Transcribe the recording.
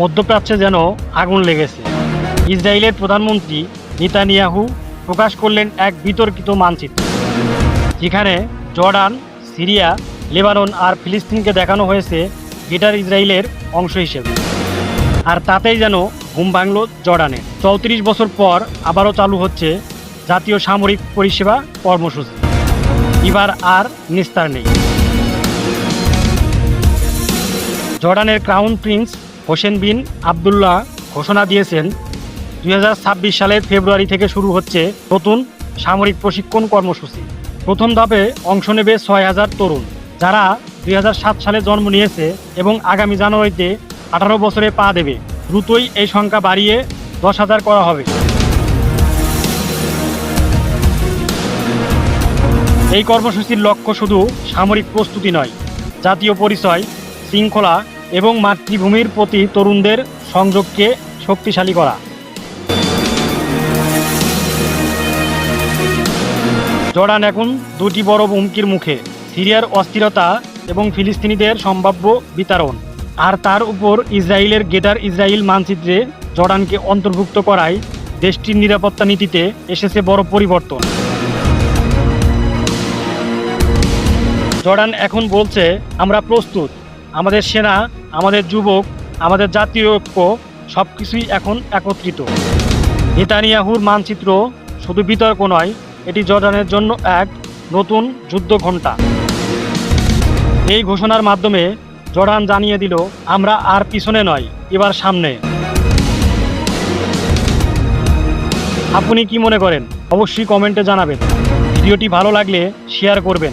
মধ্যপ্রাচ্যে যেন আগুন লেগেছে। ইসরায়েলের প্রধানমন্ত্রী নেতানিয়াহু প্রকাশ করলেন এক বিতর্কিত মানচিত্র, যেখানে জর্ডান, সিরিয়া, লেবানন আর ফিলিস্তিনকে দেখানো হয়েছে গেটার ইসরায়েলের অংশ হিসেবে। আর তাতেই যেন ঘুম ভাঙল জর্ডানে। চৌত্রিশ বছর পর আবারও চালু হচ্ছে জাতীয় সামরিক পরিষেবা কর্মসূচি। এবার আর নিস্তার নেই। জর্ডানের crown prince Hussein bin Abdullah ঘোষণা দিয়েছেন, দুই হাজার ছাব্বিশ সালের ফেব্রুয়ারি থেকে শুরু হচ্ছে নতুন সামরিক প্রশিক্ষণ কর্মসূচি। প্রথম ধাপে অংশ নেবে ছয় হাজার তরুণ, যারা দুই হাজার সাত সালে জন্ম নিয়েছে এবং আগামী জানুয়ারিতে আঠারো বছরে পা দেবে। দ্রুতই এই সংখ্যা বাড়িয়ে দশ হাজার করা হবে। এই কর্মসূচির লক্ষ্য শুধু সামরিক প্রস্তুতি নয়, জাতীয় পরিচয়, শৃঙ্খলা এবং মাতৃভূমির প্রতি তরুণদের সংযোগকে শক্তিশালী করা। জর্ডান এখন দুটি বড় হুমকির মুখে, সিরিয়ার অস্থিরতা এবং ফিলিস্তিনিদের সম্ভাব্য বিতরণ। আর তার উপর ইসরায়েলের গেটার ইসরায়েল মানচিত্রে জর্ডানকে অন্তর্ভুক্ত করায় দেশটির নিরাপত্তা নীতিতে এসেছে বড় পরিবর্তন। জর্ডান এখন বলছে, আমরা প্রস্তুত। আমাদের সেনা, আমাদের যুবক, আমাদের জাতীয় ঐক্য সব কিছুই এখন একত্রিত। নেতানিয়াহুর মানচিত্র শুধু বিতর্ক নয়, এটি জর্ডানের জন্য এক নতুন যুদ্ধ ঘণ্টা। এই ঘোষণার মাধ্যমে জর্ডান জানিয়ে দিল, আমরা আর পিছনে নয়, এবার সামনে। আপনি কি মনে করেন? অবশ্যই কমেন্টে জানাবেন। ভিডিওটি ভালো লাগলে শেয়ার করবেন।